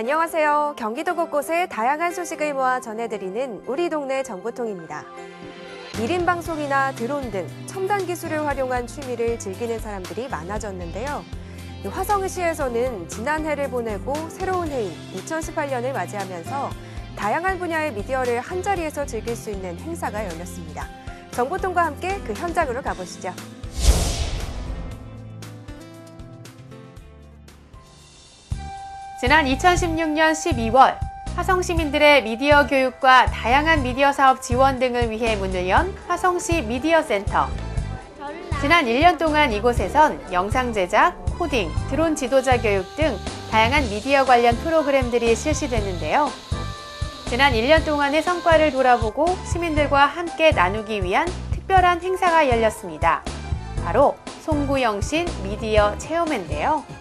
안녕하세요. 경기도 곳곳에 다양한 소식을 모아 전해드리는 우리 동네 정보통입니다. 1인 방송이나 드론 등 첨단 기술을 활용한 취미를 즐기는 사람들이 많아졌는데요. 이 화성시에서는 지난해를 보내고 새로운 해인 2018년을 맞이하면서 다양한 분야의 미디어를 한자리에서 즐길 수 있는 행사가 열렸습니다. 정보통과 함께 그 현장으로 가보시죠. 지난 2016년 12월 화성 시민들의 미디어 교육과 다양한 미디어 사업 지원 등을 위해 문을 연 화성시 미디어 센터. 지난 1년 동안 이곳에선 영상 제작, 코딩, 드론 지도자 교육 등 다양한 미디어 관련 프로그램들이 실시됐는데요. 지난 1년 동안의 성과를 돌아보고 시민들과 함께 나누기 위한 특별한 행사가 열렸습니다. 바로 송구영신 미디어 체험회인데요.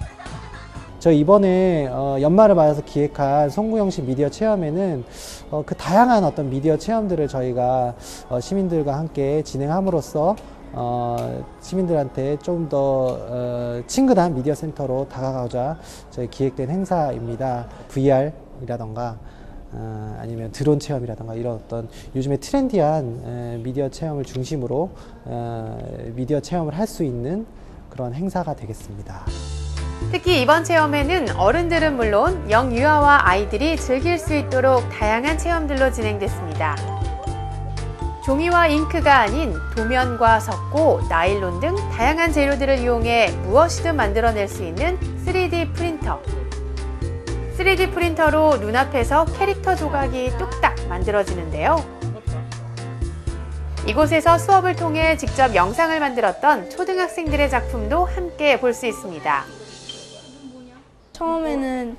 저 이번에 어, 연말을 맞아서 기획한 송구영식 미디어 체험에는 어, 그 다양한 어떤 미디어 체험들을 저희가 어, 시민들과 함께 진행함으로써 어, 시민들한테 좀 더 어, 친근한 미디어 센터로 다가가고자 저희 기획된 행사입니다. VR이라던가 어, 아니면 드론 체험이라던가 이런 어떤 요즘에 트렌디한 에, 미디어 체험을 중심으로 어, 미디어 체험을 할 수 있는 그런 행사가 되겠습니다. 특히 이번 체험회는 어른들은 물론 영유아와 아이들이 즐길 수 있도록 다양한 체험들로 진행됐습니다. 종이와 잉크가 아닌 도면과 석고, 나일론 등 다양한 재료들을 이용해 무엇이든 만들어낼 수 있는 3D 프린터. 3D 프린터로 눈앞에서 캐릭터 조각이 뚝딱 만들어지는데요. 이곳에서 수업을 통해 직접 영상을 만들었던 초등학생들의 작품도 함께 볼 수 있습니다. 처음에는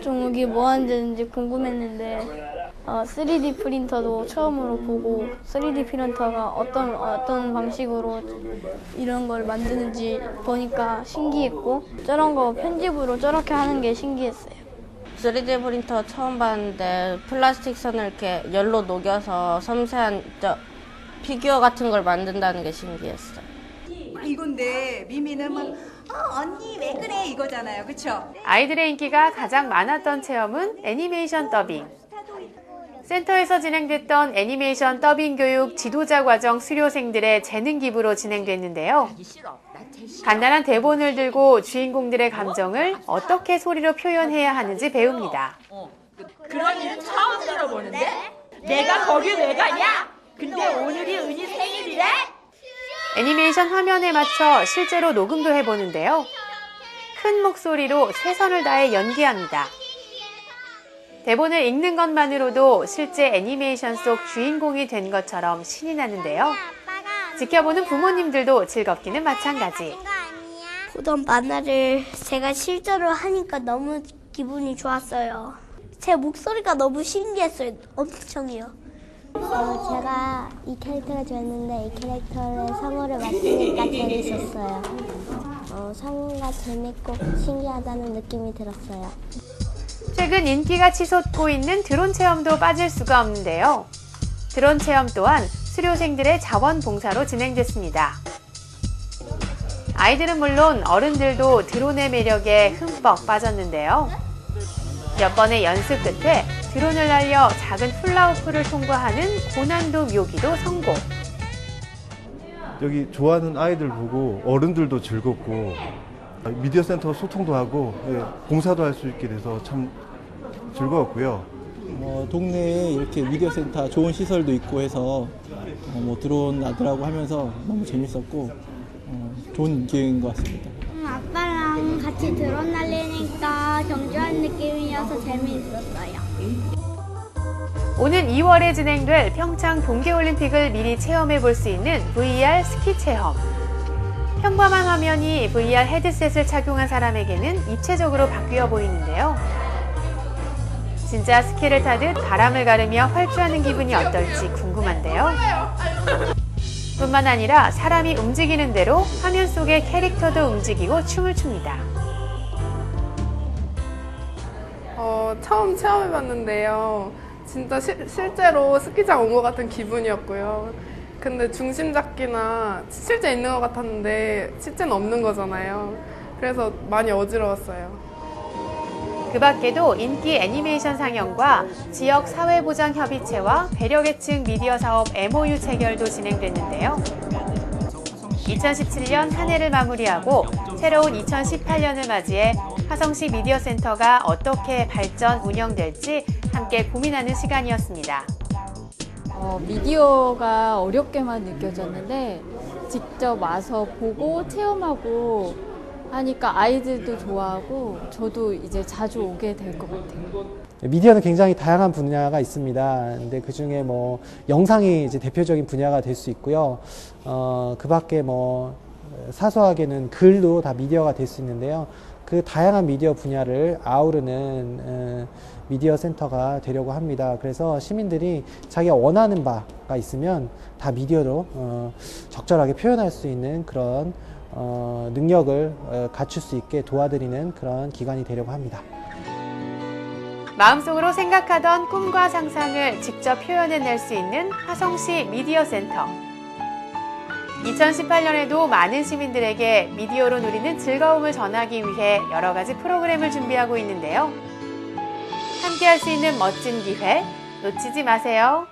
좀 여기 뭐 하는지 궁금했는데 어, 3D 프린터도 처음으로 보고 3D 프린터가 어떤 어떤 방식으로 이런 걸 만드는지 보니까 신기했고 저런 거 편집으로 저렇게 하는 게 신기했어요. 3D 프린터 처음 봤는데 플라스틱 선을 이렇게 열로 녹여서 섬세한 저 피규어 같은 걸 만든다는 게 신기했어요. 이건데 미미는 막 어, 언니 왜 그래 이거잖아요. 그쵸? 아이들의 인기가 가장 많았던 체험은 애니메이션 더빙. 센터에서 진행됐던 애니메이션 더빙 교육 지도자 과정 수료생들의 재능 기부로 진행됐는데요. 간단한 대본을 들고 주인공들의 감정을 어떻게 소리로 표현해야 하는지 배웁니다. 그런 일은 처음 들어보는데? 내가 거기 왜 가냐? 근데 오늘이 은희 생일이래? 애니메이션 화면에 맞춰 실제로 녹음도 해보는데요. 큰 목소리로 최선을 다해 연기합니다. 대본을 읽는 것만으로도 실제 애니메이션 속 주인공이 된 것처럼 신이 나는데요. 지켜보는 부모님들도 즐겁기는 마찬가지. 보던 만화를 제가 실제로 하니까 너무 기분이 좋았어요. 제 목소리가 너무 신기했어요. 엄청이요. 어, 제가 이 캐릭터가 좋았는데 이 캐릭터를 성우를 맡으니까 재밌었어요. 어, 성우가 재밌고 신기하다는 느낌이 들었어요. 최근 인기가 치솟고 있는 드론 체험도 빠질 수가 없는데요. 드론 체험 또한 수료생들의 자원봉사로 진행됐습니다. 아이들은 물론 어른들도 드론의 매력에 흠뻑 빠졌는데요. 몇 번의 연습 끝에 드론을 날려 작은 훌라후프를 통과하는 고난도 묘기도 성공. 여기 좋아하는 아이들 보고 어른들도 즐겁고 미디어 센터 소통도 하고 예, 봉사도 할 수 있게 돼서 참 즐거웠고요. 뭐 동네에 이렇게 미디어 센터 좋은 시설도 있고 해서 어, 뭐 드론 아들하고 하면서 너무 재밌었고 어, 좋은 기회인 것 같습니다. 같이 드론 날리니까 경주한 느낌이어서 재미있었어요. 오는 2월에 진행될 평창 동계올림픽을 미리 체험해 볼 수 있는 VR 스키 체험. 평범한 화면이 VR 헤드셋을 착용한 사람에게는 입체적으로 바뀌어 보이는데요. 진짜 스키를 타듯 바람을 가르며 활주하는 기분이 어떨지 궁금한데요. 뿐만 아니라 사람이 움직이는 대로 화면 속의 캐릭터도 움직이고 춤을 춥니다. 어, 처음 체험해봤는데요. 진짜 시- 실제로 스키장 온 것 같은 기분이었고요. 근데 중심 잡기나 실제 있는 것 같았는데 실제는 없는 거잖아요. 그래서 많이 어지러웠어요. 그 밖에도 인기 애니메이션 상영과 지역 사회보장협의체와 배려계층 미디어 사업 MOU 체결도 진행됐는데요. 2017년 한 해를 마무리하고 새로운 2018년을 맞이해 화성시 미디어 센터가 어떻게 발전 운영될지 함께 고민하는 시간이었습니다. 어, 미디어가 어렵게만 느껴졌는데 직접 와서 보고 체험하고 하니까 아이들도 좋아하고 저도 이제 자주 오게 될 것 같아요. 미디어는 굉장히 다양한 분야가 있습니다. 근데 그 중에 뭐 영상이 이제 대표적인 분야가 될 수 있고요. 어, 그 밖에 뭐 사소하게는 글도 다 미디어가 될 수 있는데요. 그 다양한 미디어 분야를 아우르는 어, 미디어 센터가 되려고 합니다. 그래서 시민들이 자기가 원하는 바가 있으면 다 미디어로 어, 적절하게 표현할 수 있는 그런 어, 능력을 어, 갖출 수 있게 도와드리는 그런 기관이 되려고 합니다. 마음속으로 생각하던 꿈과 상상을 직접 표현해낼 수 있는 화성시 미디어 센터. 2018년에도 많은 시민들에게 미디어로 누리는 즐거움을 전하기 위해 여러 가지 프로그램을 준비하고 있는데요. 함께 할 수 있는 멋진 기회 놓치지 마세요.